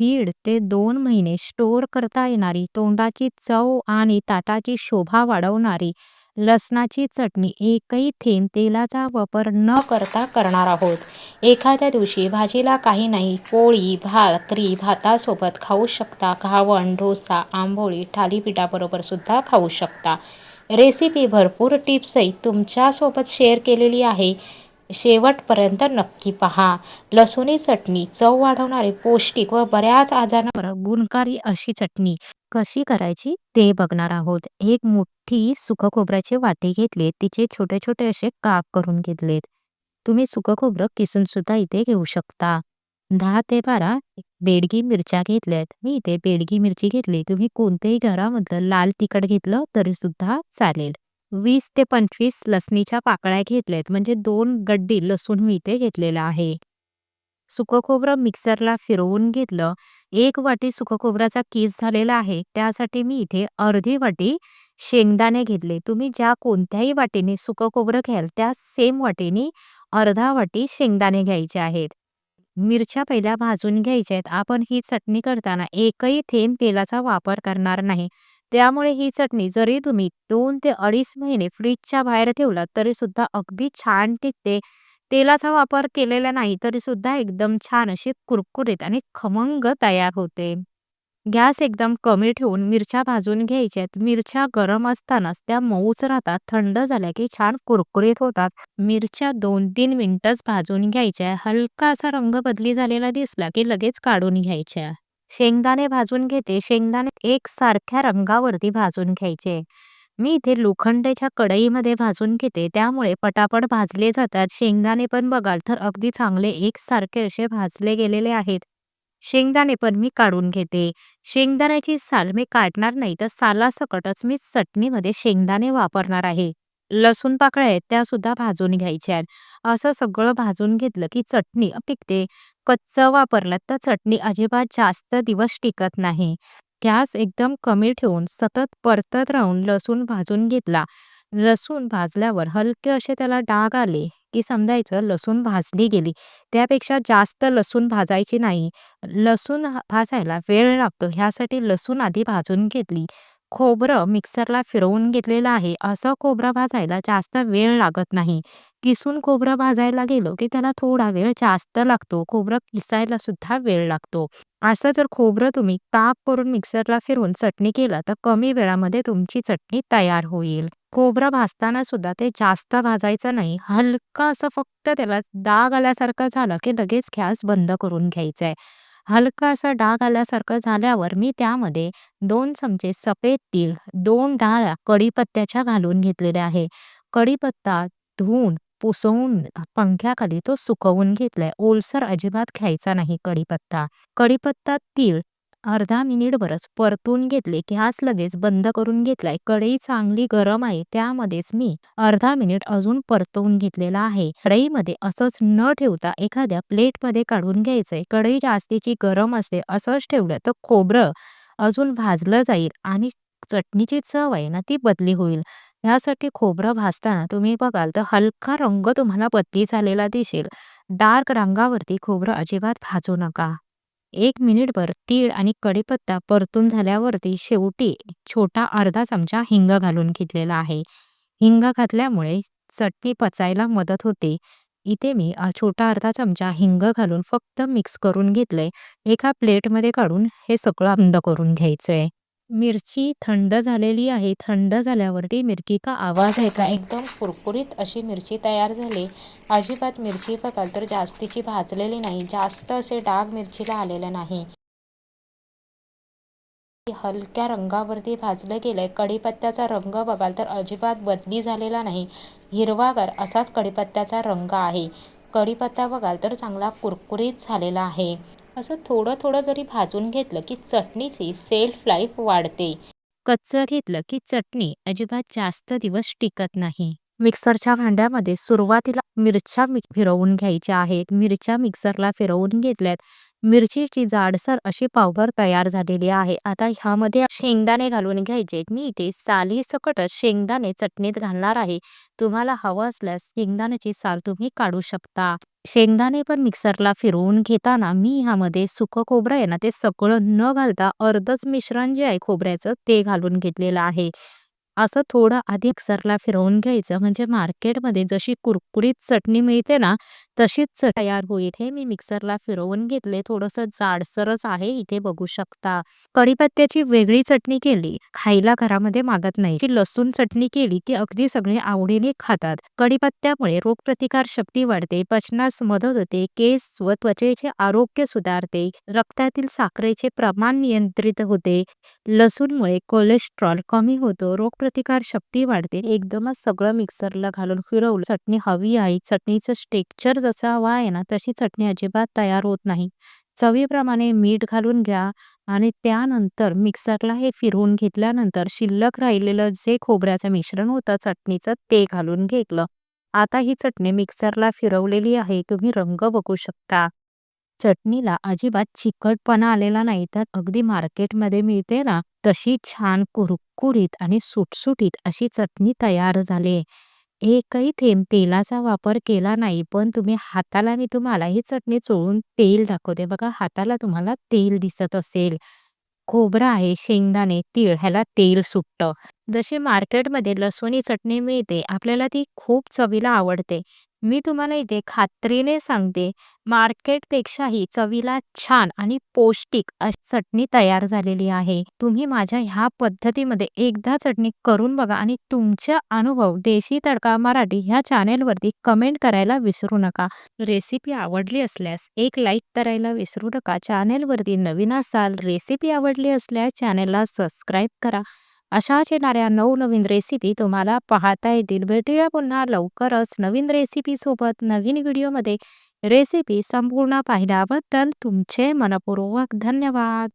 दीड ते दोन महिने स्टोअर करता येणारी तोंडाची चव आणि ताटाची शोभा वाढवणारी लसणाची चटणी एकही थेंब तेलाचा वापर न करता करणार आहोत. एखाद्या दिवशी भाजीला काही नाही पोळी, भाकरी, भातासोबत खाऊ शकता. घावण, डोसा, आंबोळी, थालीपीठाबरोबर सुद्धा खाऊ शकता. रेसिपी भरपूर टिप्सही तुमच्यासोबत शेअर केलेली आहे. शेवटपर्यंत नक्की पहा. लसूणी चटणी चव वाढवणारी, पौष्टिक व बऱ्याच आजारांवर गुणकारी अशी चटणी कशी करायची ते बघणार आहोत. एक मोठी सुकं खोबऱ्याचे वाटी घेतले, तिचे छोटे छोटे असे काप करून घेतलेत. तुम्ही सुकं खोबरं किसून सुद्धा इथे घेऊ शकता. दहा ते बारा बेडगी मिरच्या घेतल्यात. मी इथे बेडगी मिरची घेतली. तुम्ही कोणत्याही घरामधलं लाल तिखट घेतलं तरी सुद्धा चालेल. वीस ते पंचवीस लसणीच्या पाकळ्या घेतल्यात म्हणजे दोन गड्डी लसूण मी इथे घेतलेला आहे. सुकं खोबरं मिक्सरला फिरवून घेतलं. एक वाटी सुकं खोबऱ्याचा किस झालेला आहे. त्यासाठी मी इथे अर्धी वाटी शेंगदाणे घेतले. तुम्ही ज्या कोणत्याही वाटीने सुकं खोबरं घ्याल त्या सेम वाटीने अर्धा वाटी शेंगदाणे घ्यायचे आहेत. मिरच्या पहिल्या भाजून घ्यायच्या आहेत. आपण ही चटणी करताना एकही थेंब तेलाचा वापर करणार नाही. त्यामुळे ही चटणी जरी तुम्ही दोन ते अडीच महिने फ्रीजच्या बाहेर ठेवलात तरी सुद्धा अगदी छान टिकते. तेलाचा वापर केलेला नाही तरी सुद्धा एकदम छान अशी कुरकुरीत आणि खमंग तयार होते. गॅस एकदम कमी ठेवून मिरच्या भाजून घ्यायच्यात. मिरच्या गरम असतानाच त्या मऊच राहतात. थंड झाल्या की छान कुरकुरीत होतात. मिरच्या दोन तीन मिनिटच भाजून घ्यायच्या. हलका असा रंग बदली झालेला दिसला की लगेच काढून घ्यायच्या. शेंगदाणे भाजून घेते. शेंगदाणे एक सारख्या रंगावरती भाजून घ्यायचे. मी इथे लोखंडाच्या कढईमध्ये भाजून घेते त्यामुळे पटापट भाजले जातात. शेंगदाणे पण बघाल तर अगदी चांगले एकसारखे असे भाजले गेलेले आहेत. शेंगदाणे पण मी काढून घेते. शेंगदाण्याची साल मी काढणार नाही तर सालासकटच मी चटणीमध्ये शेंगदाणे वापरणार आहे. लसूण पाकळ्या आहेत त्या सुद्धा भाजून घ्यायच्या. असं सगळं भाजून घेतलं की चटणी पिकते कच्चं वापरलं तर चटणी अजिबात जास्त दिवस टिकत नाही. गॅस एकदम कमी ठेवून सतत परतत राहून लसूण भाजून घेतला. लसूण भाजल्यावर हलके असे त्याला डाग आले की समजायचं लसूण भाजली गेली. त्यापेक्षा जास्त लसूण भाजायची नाही. लसूण भाजायला वेळ लागतो ह्यासाठी लसूण आधी भाजून घेतली. खोबरं मिक्सरला फिरवून घेतलेलं आहे. असं खोबरं भाजायला जास्त वेळ लागत नाही. किसून खोबरं भाजायला गेलो की त्याला थोडा वेळ जास्त लागतो. खोबरं किसायला सुद्धा वेळ लागतो. असं जर खोबरं तुम्ही काप करून मिक्सरला फिरवून चटणी केलं तर कमी वेळामध्ये तुमची चटणी तयार होईल. खोबरं भाजताना सुद्धा ते जास्त भाजायचं नाही. हलकं असं फक्त त्याला डाग आल्यासारखं झालं की लगेच गॅस बंद करून घ्यायचा आहे. हलका असा डाग आल्यासारखं झाल्यावर मी त्यामध्ये दोन चमचे सफेद तीळ, दोन डाळ्या कढीपत्त्याच्या घालून घेतलेल्या आहे. कढीपत्ता धुवून पुसवून पंख्याखाली तो सुकवून घेतलाय. ओलसर अजिबात घ्यायचा नाही कढीपत्ता. कढीपत्ता तीळ अर्धा मिनिटभरच परतून घेतले. गॅस लगेच बंद करून घेतलाय. कढई चांगली गरम आहे त्यामध्येच मी अर्धा मिनिट अजून परतवून घेतलेला आहे. कढईमध्ये असंच न ठेवता एखाद्या प्लेटमध्ये काढून घ्यायचंय. कढई जास्तीची गरम असते असंच ठेवलं तर खोबरं अजून भाजलं जाईल आणि चटणीची चव आहे ना ती बदली होईल. यासाठी खोबरं भाजताना तुम्ही बघाल तर हलका रंग तुम्हाला बदली झालेला दिसेल. डार्क रंगावरती खोबरं अजिबात भाजू नका. एक मिनिटभर तीळ आणि कढीपत्ता परतून झाल्यावरती शेवटी छोटा अर्धा चमचा हिंग घालून घेतलेला आहे. हिंग घातल्यामुळे चटणी पचायला मदत होते. इथे मी छोटा अर्धा चमचा हिंग घालून फक्त मिक्स करून घेतलंय. एका प्लेटमध्ये काढून हे सगळं थंड करून घ्यायचं आहे मिरची थंड झालेली आहे. थंड झाल्यावरती मिरची का आवाज आहे का एकदम कुरकुरीत अशी मिरची तयार झाली. अजिबात मिरची बघाल तर जास्तीची भाजलेली नाही. जास्त असे डाग मिरचीला आलेले नाही. हलक्या रंगावरती भाजलं गेलंय. कढीपत्त्याचा रंग बघाल तर अजिबात बदली झालेला नाही. हिरवागार असाच कढीपत्त्याचा रंग आहे. कढीपत्ता बघाल तर चांगला कुरकुरीत झालेला आहे. असं थोडं थोडं जरी भाजून घेतलं की चटणीची सेल्फ लाईफ वाढते. कच्चं घेतलं की चटणी अजिबात जास्त दिवस टिकत नाही. मिक्सरच्या भांड्यामध्ये सुरुवातीला मिरच्या फिरवून घ्यायच्या आहेत. मिरच्या मिक्सरला फिरवून घेतल्यात. मिरचीची जाडसर अशी पावडर तयार झालेली आहे. आता ह्यामध्ये शेंगदाणे घालून घ्यायचे. मी इथे सालीसकटच शेंगदाणे चटणीत घालणार आहे. तुम्हाला हवं असल्यास शेंगदाण्याची साल तुम्ही काढू शकता. शेंगदाणे पण मिक्सरला फिरवून घेताना मी ह्यामध्ये सुकं खोबरं आहे ना, ते सगळं न घालता अर्धच मिश्रण जे आहे खोबऱ्याचं ते घालून घेतलेलं आहे. असं थोडं आधी मिक्सरला फिरवून घ्यायचं म्हणजे मार्केटमध्ये जशी कुरकुरीत चटणी मिळते ना, तशीच तयार होईल. हे मी मिक्सरला फिरवून घेतले. थोडंसं जाडसरच आहे इथे बघू शकता. कढीपत्त्याची वेगळी चटणी केली, खायला घरामध्ये मागत नाही. लसूण चटणी केली की अगदी सगळे आवडीने खातात. कढीपत्त्यामुळे रोगप्रतिकार शक्ती वाढते, पचनास मदत होते, केस व त्वचेचे आरोग्य सुधारते, रक्तातील साखरेचे प्रमाण नियंत्रित होते. लसूणमुळे कोलेस्ट्रॉल कमी होतो, रोगप्रतिकार शक्ती वाढते. एकदमच सगळं मिक्सरला घालून फिरवलं. चटणी हवी आहे. चटणीचं टेक्स्चर जसा हवा आहे ना, तशी चटणी अजिबात तयार होत नाही. चवीप्रमाणे मीठ घालून घ्या आणि त्यानंतर मिक्सरला हे फिरवून घेतल्यानंतर शिल्लक राहिलेलं जे खोबऱ्याचं मिश्रण होतं चटणीचं ते घालून घेतलं. आता ही चटणी मिक्सरला फिरवलेली आहे. तुम्ही रंग बघू शकता. चटणीला अजिबात चिकटपणा आलेला नाही तर अगदी मार्केटमध्ये मिळते ना, तशी छान कुरकुरीत आणि सुटसुटीत अशी चटणी तयार झाली. एकही थेंब तेलाचा वापर केला नाही, पण तुम्ही हाताला आणि तुम्हाला ही चटणी चोळून तेल दाखवते. बघा हाताला तुम्हाला तेल दिसत असेल. खोबरं आहे, शेंगदाणे, तीळ ह्याला तेल सुटतं. जशी मार्केटमध्ये लसूणी चटणी मिळते, आपल्याला ती खूप चवीला आवडते. मी तुम्हाला इथे खात्रीने सांगते, मार्केटपेक्षाही चवीला छान आणि पौष्टिक अशी चटणी तयार झालेली आहे. तुम्ही माझ्या ह्या पद्धतीमध्ये एकदा चटणी करून बघा आणि तुमचा अनुभव देशी तडका मराठी ह्या चॅनेलवरती कमेंट करायला विसरू नका. रेसिपी आवडली असल्यास एक लाईक करायला विसरू नका. चॅनेलवरती नवीन असाल, रेसिपी आवडली असल्यास चॅनेलला सबस्क्राईब करा. अशाच येणाऱ्या नवनवीन रेसिपी तुम्हाला पाहता येतील. भेटूया पुन्हा लवकरच नवीन रेसिपीसोबत नवीन व्हिडिओमध्ये. रेसिपी संपूर्ण पाहिल्याबद्दल तुमचे मनपूर्वक धन्यवाद.